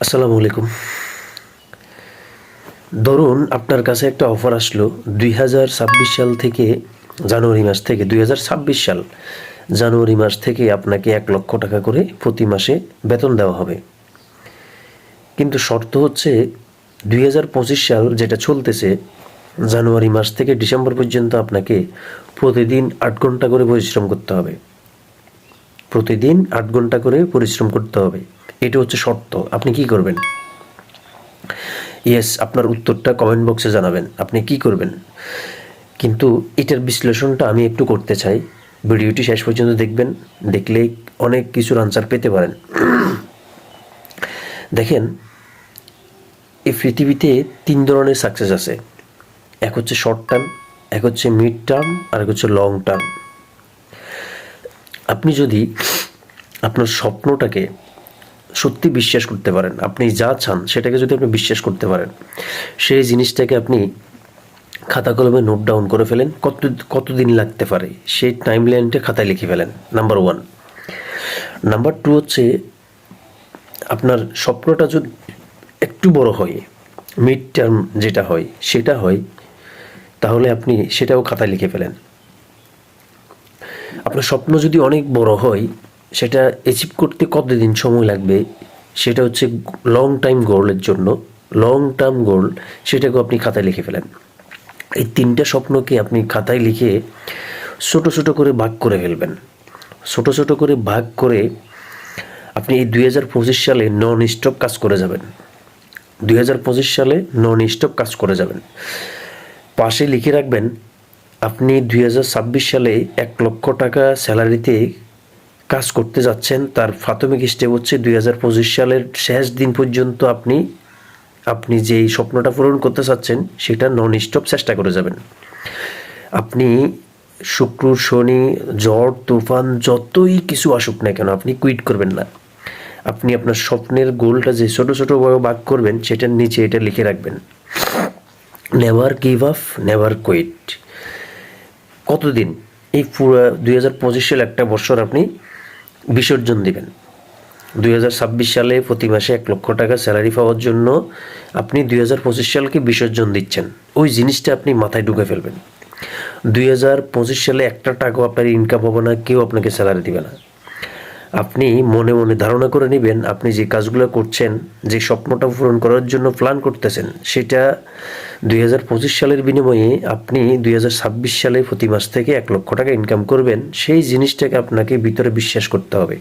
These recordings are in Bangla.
আসসালামু আলাইকুম। ধরুন আপনার কাছে একটা অফার আসলো দুই হাজার ছাব্বিশ সাল থেকে জানুয়ারি মাস থেকে, দুই হাজার ছাব্বিশ সাল জানুয়ারি মাস থেকে আপনাকে এক লক্ষ টাকা করে প্রতি মাসে বেতন দেওয়া হবে। কিন্তু শর্ত হচ্ছে দুই হাজার পঁচিশ সাল যেটা চলতেছে, জানুয়ারি মাস থেকে ডিসেম্বর পর্যন্ত আপনাকে প্রতিদিন আট ঘণ্টা করে পরিশ্রম করতে হবে। প্রতিদিন আট ঘণ্টা করে পরিশ্রম করতে হবে। এটা হচ্ছে শর্ত। আপনি কি করবেন? ইয়েস আপনার উত্তরটা কমেন্ট বক্সে জানাবেন। আপনি কি করবেন? কিন্তু এটার বিশ্লেষণটা আমি একটু করতে চাই। ভিডিওটি শেষ পর্যন্ত দেখবেন। দেখলে অনেক কিছুর আনসার পেতে পারেন। দেখেন, এই পৃথিবীতে তিন ধরনের সাকসেস আছে। এক হচ্ছে শর্ট টার্ম এক হচ্ছে মিড টার্ম আর এক হচ্ছে লং টার্ম আপনি যদি আপনার স্বপ্নটাকে সত্যি বিশ্বাস করতে পারেন, আপনি যা চান সেটাকে যদি আপনি বিশ্বাস করতে পারেন, সেই জিনিসটাকে আপনি খাতা কলমে নোট ডাউন করে ফেলেন, কত, কতদিন লাগতে পারে, সেই টাইম লাইনটা খাতায় লিখে ফেলেন নাম্বার ওয়ান নাম্বার টু হচ্ছে, আপনার স্বপ্নটা যদি একটু বড় হয় মিড টার্ম যেটা হয়, সেটা হয়, তাহলে আপনি সেটাও খাতায় লিখে ফেলেন। আপনার স্বপ্ন যদি অনেক বড় হয়, সেটা অ্যাচিভ করতে কতদিন সময় লাগবে? সেটা হচ্ছে লং টাইম গোলের জন্য। লং টার্ম গোল সেটাকেও আপনি খাতায় লিখে ফেলেন। এই তিনটা স্বপ্নকে আপনি খাতায় লিখে ছোট ছোট করে ভাগ করে ফেলবেন। ছোট ছোট করে ভাগ করে আপনি এই দুই হাজার পঁচিশ সালে নন স্টপ কাজ করে যাবেন। দুই হাজার পঁচিশ সালে নন স্টপ কাজ করে যাবেন। পাশে লিখে রাখবেন আপনি দুই হাজার ছাব্বিশ সালে এক লক্ষ টাকা স্যালারিতে কাজ করতে যাচ্ছেন, তার প্রাথমিক স্টেপ হচ্ছে দুই হাজার পঁচিশ সালের শেষ দিন পর্যন্ত আপনি আপনি যেই স্বপ্নটা পূরণ করতে চাচ্ছেন, সেটা নন স্টপ চেষ্টা করে যাবেন। আপনি শুক্র, শনি ঝড় তুফান, যতই কিছু আসুক না কেন, আপনি কুইট করবেন না। আপনি আপনার স্বপ্নের গোলটা যে ছোট ছোট বড় ভাগ করবেন, সেটার নিচে এটা লিখে রাখবেন। Never give up never quit কতদিন? এই পুরো দুই হাজার পঁচিশ সালে একটা বছর আপনি বিসর্জন দিবেন। দুই হাজার ছাব্বিশ সালে প্রতি মাসে এক লক্ষ টাকা স্যালারি পাওয়ার জন্য আপনি দুই হাজার পঁচিশ সালকে বিসর্জন দিচ্ছেন। ওই জিনিসটা আপনি মাথায় ঢুকে ফেলবেন। দুই হাজার পঁচিশ সালে একটা টাকাও আপনার ইনকাম হবে না, কেউ আপনাকে স্যালারি দেবে না। আপনি মনে মনে ধারণা করে নেবেন, আপনি যে কাজগুলো করছেন, যে স্বপ্নটা পূরণ করার জন্য প্ল্যান করতেছেন, সেটা দুই হাজার পঁচিশ সালের বিনিময়ে আপনি দুই হাজার ছাব্বিশ সালে প্রতি মাস থেকে এক লক্ষ টাকা ইনকাম করবেন, সেই জিনিসটাকে আপনাকে ভিতরে বিশ্বাস করতে হবে।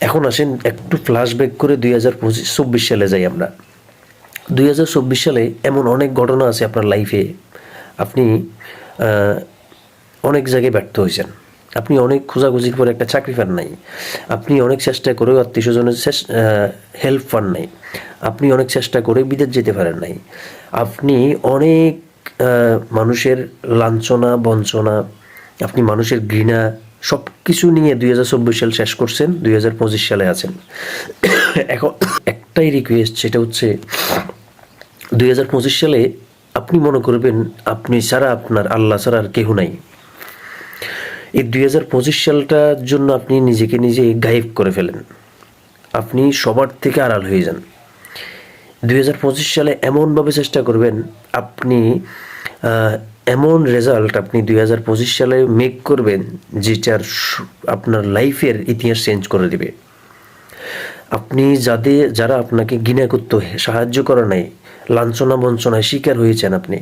এখন আসেন একটু ফ্ল্যাশব্যাক করে দুই হাজার পঁচিশ, চব্বিশ সালে যাই আমরা। দুই হাজার চব্বিশ সালে এমন অনেক ঘটনা আছে আপনার লাইফে আপনি অনেক জায়গায় ব্যর্থ হয়েছেন। আপনি অনেক খোঁজাখুঁজির পরে একটা চাকরি পান নাই। আপনি অনেক চেষ্টা করেও আত্মীয় স্বজনের হেল্প পান নাই। আপনি অনেক চেষ্টা করে বিদেশ যেতে পারেন নাই। আপনি অনেক মানুষের লাঞ্ছনা, বঞ্চনা, আপনি মানুষের ঘৃণা সব কিছু নিয়ে দুই হাজার চব্বিশ সাল শেষ করছেন, দুই হাজার পঁচিশ সালে আছেন। এখন একটাই রিকোয়েস্ট সেটা হচ্ছে দুই হাজার পঁচিশ সালে আপনি মনে করবেন, আপনি ছাড়া আপনার আল্লাহ ছাড়া আর কেউ নাই। এই দুই হাজার পঁচিশ সালটার জন্য আপনি নিজেকে নিজে গায়েব করে ফেলেন। আপনি সবার থেকে আড়াল হয়ে যান। দুই হাজার পঁচিশ সালে এমনভাবে চেষ্টা করবেন, আপনি এমন রেজাল্ট আপনি দুই হাজার পঁচিশ সালে মেক করবেন, যেটার আপনার লাইফের ইতিহাস চেঞ্জ করে দিবে। আপনি যাদের যারা আপনাকে ঘৃণা করতে, সাহায্য করে নাই লাঞ্ছনা বঞ্চনায় শিকার হয়েছেন আপনি,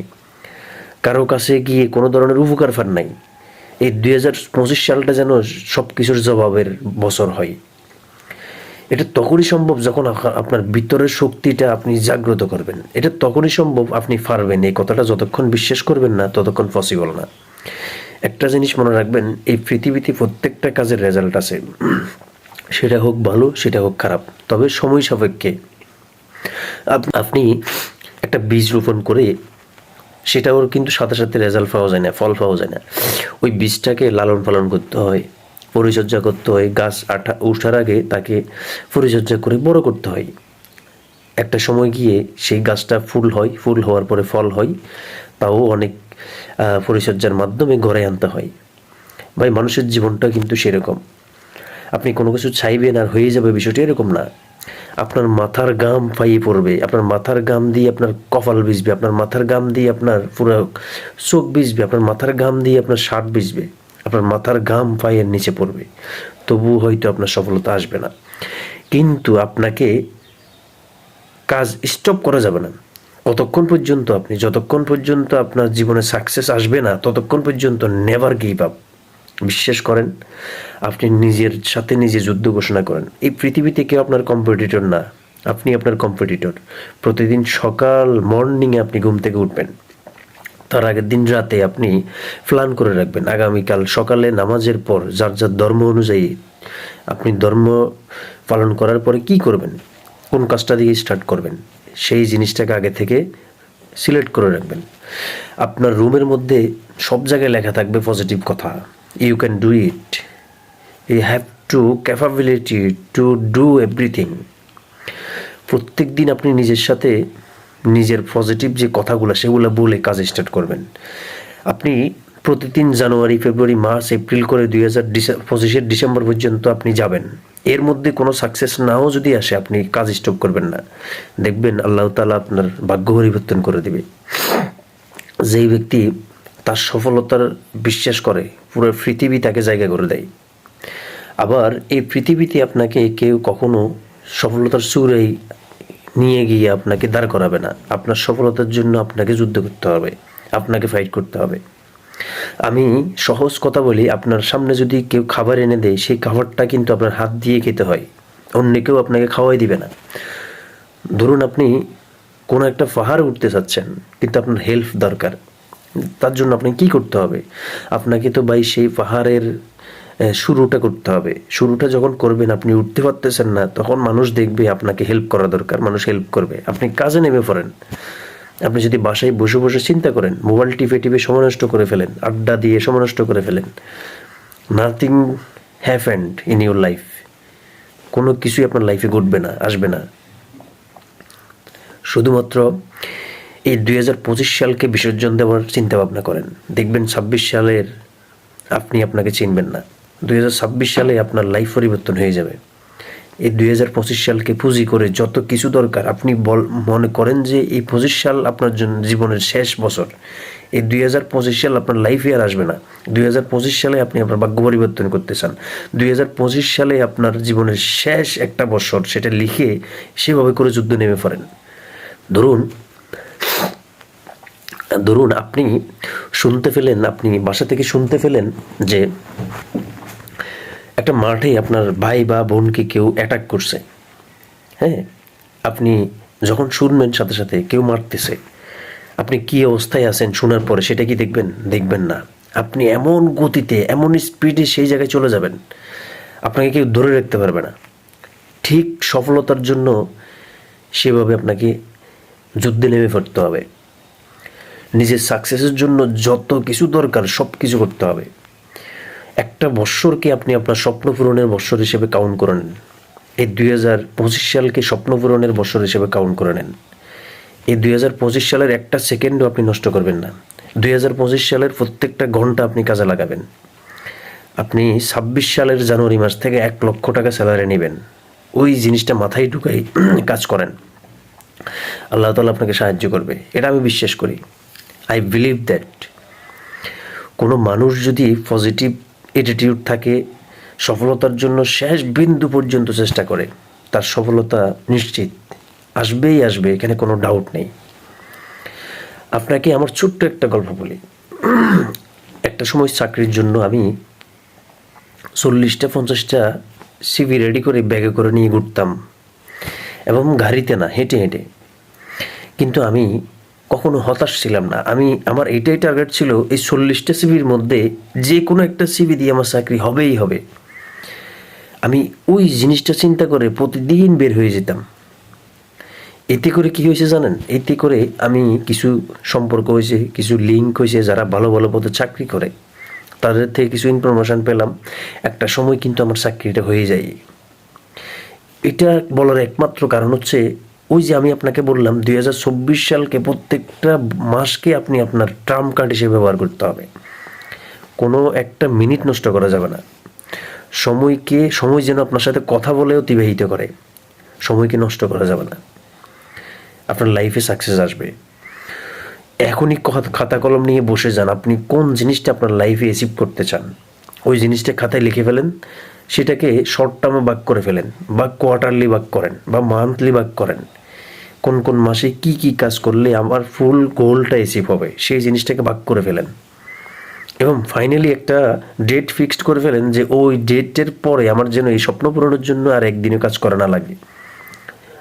কারও কাছে গিয়ে কোনো ধরনের উপকার পান নাই এই দুই হাজার পঁচিশ সালটা যেন সব কিছুর জবাবের বছর হয়। এটা তখনই সম্ভব যখন আপনার ভিতরের শক্তিটা আপনি জাগ্রত করবেন। এটা তখনই সম্ভব আপনি পারবেন। এই কথাটা যতক্ষণ বিশ্বাস করবেন না, ততক্ষণ পসিবল না। একটা জিনিস মনে রাখবেন, এই পৃথিবীতে প্রত্যেকটা কাজের রেজাল্ট আছে। সেটা হোক ভালো, সেটা হোক খারাপ। তবে সময় সাপেক্ষে আপনি একটা বীজ রোপণ করে সেটাও কিন্তু সাথে সাথে রেজাল্ট পাওয়া যায় না, ফল পাওয়া যায় না। ওই বীজটাকে লালন পালন করতে হয়, পরিচর্যা করতে হয়, গাছ আঠা উঠার আগে তাকে পরিচর্যা করে বড় করতে হয়। একটা সময় গিয়ে সেই গাছটা ফুল হয়, ফুল হওয়ার পরে ফল হয়, তাও অনেক পরিচর্যার মাধ্যমে ঘরে আনতে হয়। ভাই, মানুষের জীবনটা কিন্তু সেরকম। আপনি কোনো কিছু চাইবেন আর হয়ে যাবে বিষয়টি এরকম না। আপনার মাথার গাম পাইয়ে পড়বে, আপনার মাথার গাম দিয়ে আপনার কপাল ভিজবে, আপনার মাথার গাম দিয়ে আপনার পুরো চোখ ভিজবে, আপনার মাথার গাম দিয়ে আপনার শার্ট ভিজবে, আপনার মাথার গাম পায়ের নিচে পড়বে। তবু হয়তো আপনার সফলতা আসবে না। কিন্তু আপনাকে কাজ স্টপ করা যাবে না। কতক্ষণ পর্যন্ত আপনি, যতক্ষণ পর্যন্ত আপনার জীবনে সাকসেস আসবে না, ততক্ষণ পর্যন্ত নেভার গিভ আপ বিশ্বাস করেন, আপনি নিজের সাথে নিজে যুদ্ধ ঘোষণা করেন। এই পৃথিবীতে কেউ আপনার কম্পিটিটর না। আপনি আপনার কম্পিটিটর প্রতিদিন সকাল মর্নিংয়ে আপনি ঘুম থেকে উঠবেন। তার আগের দিন রাতে আপনি প্ল্যান করে রাখবেন। আগামীকাল সকালে নামাজের পর যার যার ধর্ম অনুযায়ী আপনি ধর্ম পালন করার পরে কি করবেন? কোন কাজটা দিয়ে স্টার্ট করবেন? সেই জিনিসটাকে আগে থেকে সিলেক্ট করে রাখবেন। আপনার রুমের মধ্যে সব জায়গায় লেখা থাকবে পজিটিভ কথা। You can do it you have to capability to do everything প্রত্যেক দিন আপনি নিজের সাথে নিজের পজিটিভ যে কথাগুলো, সেগুলো বলে কাজ স্টার্ট করবেন। আপনি প্রতিদিন জানুয়ারি, ফেব্রুয়ারি, মার্চ, এপ্রিল করে দুই হাজার পঁচিশের ডিসেম্বর পর্যন্ত আপনি যাবেন। এর মধ্যে কোনো সাকসেস নাও যদি আসে, আপনি কাজ স্টপ করবেন না। দেখবেন আল্লাহ তালা আপনার ভাগ্য পরিবর্তন করে দেবে। যেই ব্যক্তি তার সফলতার বিশ্বাস করে, পুরো পৃথিবী তাকে জায়গা করে দেয়। আবার এই পৃথিবীতে আপনাকে কেউ কখনো সফলতার সুরেই নিয়ে গিয়ে আপনাকে দাঁড় করাবে না। আপনার সফলতার জন্য আপনাকে যুদ্ধ করতে হবে, আপনাকে ফাইট করতে হবে। আমি সহজ কথা বলি, আপনার সামনে যদি কেউ খাবার এনে দেয়, সেই খাবারটা কিন্তু আপনার হাত দিয়ে খেতে হয়, অন্য কেউ আপনাকে খাওয়াই দিবে না। ধরুন আপনি কোনো একটা পাহাড় উঠতে চাচ্ছেন, কিন্তু আপনার হেল্প দরকার। তার জন্য আপনাকে কি করতে হবে? আপনাকে তো ভাই সেই পাহাড়ের শুরুটা করতে হবে। শুরুটা যখন করবেন, আপনি উঠতে পারতেছেন না, তখন মানুষ দেখবে আপনাকে হেল্প করা দরকার, মানুষ হেল্প করবে। আপনি কাজে নেমে পড়েন। আপনি যদি বাসায় বসে বসে চিন্তা করেন, মোবাইল টিপে টিপে নষ্ট করে ফেলেন, আড্ডা দিয়ে নষ্ট করে ফেলেন nothing happened in your life কোনো কিছুই আপনার লাইফে ঘটবে না, আসবে না। শুধুমাত্র এই দুই হাজার পঁচিশ সালকে বিসর্জন দেওয়ার চিন্তা ভাবনা করেন। দেখবেন ছাব্বিশ সালের আপনি আপনাকে চিনবেন না। দুই হাজার ছাব্বিশ সালে আপনার লাইফ পরিবর্তন হয়ে যাবে। এই দুই হাজার পঁচিশ সালকে পুঁজি করে যত কিছু দরকার, আপনি বল, মনে করেন যে এই পঁচিশ সাল আপনার জন্য জীবনের শেষ বছর। এই দুই হাজার পঁচিশ সাল আপনার লাইফে আর আসবে না। দুই হাজার পঁচিশ সালে আপনি আপনার ভাগ্য পরিবর্তন করতে চান। দুই হাজার পঁচিশ সালে আপনার জীবনের শেষ একটা বছর সেটা লিখে সেভাবে করে যুদ্ধ নেমে পড়েন। ধরুন ধরুন আপনি শুনতে পেলেন, আপনি বাসা থেকে শুনতে পেলেন যে একটা মাঠে আপনার ভাই বা বোনকে কেউ অ্যাটাক করছে। হ্যাঁ? আপনি যখন শুনবেন সাথে সাথে কেউ মারতেছে, আপনি কি অবস্থায় আছেন শোনার পরে সেটা কি দেখবেন? দেখবেন না। আপনি এমন গতিতে, এমন স্পিডে সেই জায়গায় চলে যাবেন, আপনাকে কেউ ধরে রাখতে পারবে না। ঠিক সফলতার জন্য সেভাবে আপনাকে যুদ্ধে নেমে পড়তে হবে। নিজের সাকসেসের জন্য যত কিছু দরকার, সব কিছু করতে হবে। একটা বৎসরকে আপনি আপনার স্বপ্ন পূরণের বৎসর হিসেবে কাউন্ট করে নেন। এই দুই হাজার পঁচিশ সালকে স্বপ্ন পূরণের বৎসর হিসেবে কাউন্ট করে নেন। এই দুই হাজার পঁচিশ সালের একটা সেকেন্ডও আপনি নষ্ট করবেন না। দুই হাজার পঁচিশ সালের প্রত্যেকটা ঘণ্টা আপনি কাজে লাগাবেন। আপনি ছাব্বিশ সালের জানুয়ারি মাস থেকে এক লক্ষ টাকা স্যালারি নেবেন। ওই জিনিসটা মাথায় ঢুকাই কাজ করেন। আল্লাহ তালা আপনাকে সাহায্য করবে। এটা আমি বিশ্বাস করি। আই বিলিভ দ্যাট কোনো মানুষ যদি পজিটিভ অ্যাটিটিউড থাকে, সফলতার জন্য শেষ বিন্দু পর্যন্ত চেষ্টা করে, তার সফলতা নিশ্চিত। আসবেই আসবে, এখানে কোনো ডাউট নেই। আপনাকে আমার ছোট্ট একটা গল্প বলি। একটা সময় চাকরির জন্য আমি চল্লিশটা, পঞ্চাশটা সিভি রেডি করে ব্যাগে করে নিয়ে ঘুরতাম। এবং গাড়িতে না, হেঁটে হেঁটে। কিন্তু আমি কখনো হতাশ ছিলাম না। আমি, আমার এটাই টার্গেট ছিল এই চল্লিশটা সিভির মধ্যে যে কোনো একটা সিভি দিয়ে আমার চাকরি হবেই হবে। আমি ওই জিনিসটা চিন্তা করে প্রতিদিন বের হয়ে যেতাম। এতে করে কি হয়েছে জানেন? এতে করে আমি কিছু সম্পর্ক হয়েছে, কিছু লিঙ্ক হয়েছে যারা ভালো ভালো পদে চাকরি করে। তাদের থেকে কিছু ইনফরমেশান পেলাম। একটা সময় কিন্তু আমার চাকরিটা হয়ে যায়। এটা বলার একমাত্র কারণ হচ্ছে ওই যে আমি আপনাকে বললাম, দুই হাজার চব্বিশ সালকে প্রত্যেকটা মাসকে আপনি আপনার ট্রাম্প কার্ড হিসেবে ব্যবহার করতে হবে। কোনো একটা মিনিট নষ্ট করা যাবে না। সময়কে, সময় যেন আপনার সাথে কথা বলে অতিবাহিত করে, সময়কে নষ্ট করা যাবে না। আপনার লাইফে সাকসেস আসবে। এখনই খাতা কলম নিয়ে বসে যান, আপনি কোন জিনিসটা আপনার লাইফে অ্যাচিভ করতে চান, ওই জিনিসটা খাতায় লিখে ফেলেন, সেটাকে শর্ট টার্মে বাক করে ফেলেন, বা কোয়ার্টারলি ভাগ করেন, বা মান্থলি ভাগ করেন। কোন কোন মাসে কি কি কাজ করলে আমার ফুল গোলটা অ্যাচিভ হবে, সেই জিনিসটাকে ভাগ করে ফেলেন। এবং ফাইনালি একটা ডেট ফিক্সড করে ফেলেন যে ওই ডেটের পরে আমার যেন এই স্বপ্ন পূরণের জন্য আর একদিনও কাজ করা না লাগে।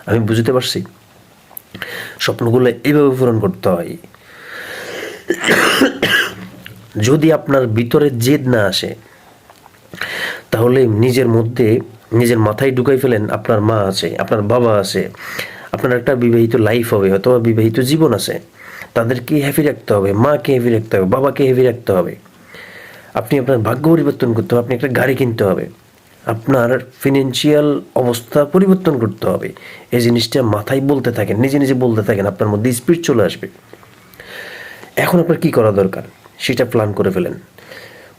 আমি বুঝতে পারছি? স্বপ্নগুলো এইভাবে পূরণ করতে হয়। যদি আপনার ভিতরে জেদ না আসে, তাহলে নিজের মধ্যে নিজের মাথায় ঢুকাই ফেলেন, আপনার মা আছে, আপনার বাবা আছে আপনার একটা বিবাহিত লাইফ হবে, অথবা বিবাহিত জীবন আছে। তাদেরকে হ্যাপি রাখতে হবে, মাকে হ্যাপি রাখতে হবে, বাবাকে হ্যাপি রাখতে হবে। আপনি আপনার ভাগ্য পরিবর্তন করতে হবে, আপনি একটা গাড়ি কিনতে হবে। আপনার ফিনান্সিয়াল অবস্থা পরিবর্তন করতে হবে। এই জিনিসটা মাথায় বলতে থাকেন, নিজে নিজে বলতে থাকেন, আপনার মধ্যে স্পিড চলে আসবে। এখন আপনার কি করা দরকার? সেটা প্ল্যান করে ফেলেন।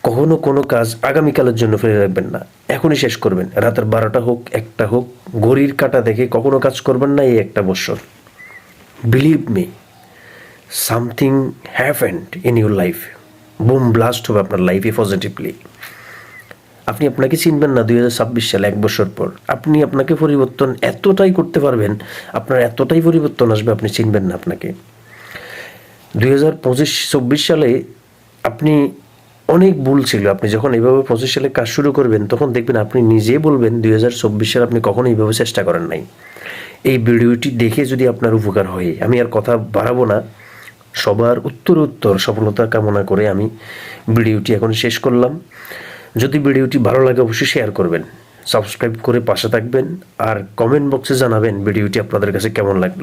কখনো কোনো কাজ আগামীকালের জন্য ফেলে রাখবেন না। এখনই শেষ করবেন। রাতের বারোটা হোক, একটা হোক, ঘড়ির কাটা দেখে কখনো কাজ করবেন না এই একটা বছর। Believe me something happened in your life boom blast হবে আপনার লাইফে পজিটিভলি আপনি আপনাকে চিনবেন না দুই ছাব্বিশ সালে, এক বছর পর। আপনি আপনাকে পরিবর্তন এতটাই করতে পারবেন, আপনার এতটাই পরিবর্তন আসবে, আপনি চিনবেন না আপনাকে। দুই হাজার পঁচিশ, চব্বিশ সালে আপনি অনেক ভুল ছিল। আপনি যখন এইভাবে পঁচিশ সালে কাজ শুরু করবেন, তখন দেখবেন আপনি নিজে বলবেন, দুই হাজার চব্বিশ সালে আপনি কখনো এইভাবে চেষ্টা করেন নাই। এই ভিডিওটি দেখে যদি আপনার উপকার হয়, আমি আর কথা বাড়াবো না। সবার উত্তর উত্তর সফলতা কামনা করে আমি ভিডিওটি এখন শেষ করলাম। যদি ভিডিওটি ভালো লাগে, অবশ্যই শেয়ার করবেন। সাবস্ক্রাইব করে পাশে থাকবেন আর কমেন্ট বক্সে জানাবেন ভিডিওটি আপনাদের কাছে কেমন লাগল।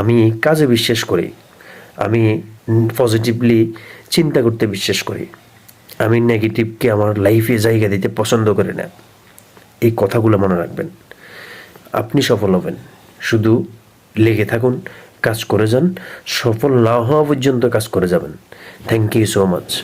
আমি কাজে বিশ্বাস করি। আমি পজিটিভলি চিন্তা করতে বিশ্বাস করি। আমি নেগেটিভকে আমার লাইফে জায়গা দিতে পছন্দ করি না। এই কথাগুলো মনে রাখবেন। আপনি সফল হবেন। শুধু লেগে থাকুন, কাজ করে যান। সফল না হওয়া পর্যন্ত কাজ করে যাবেন। Thank you so much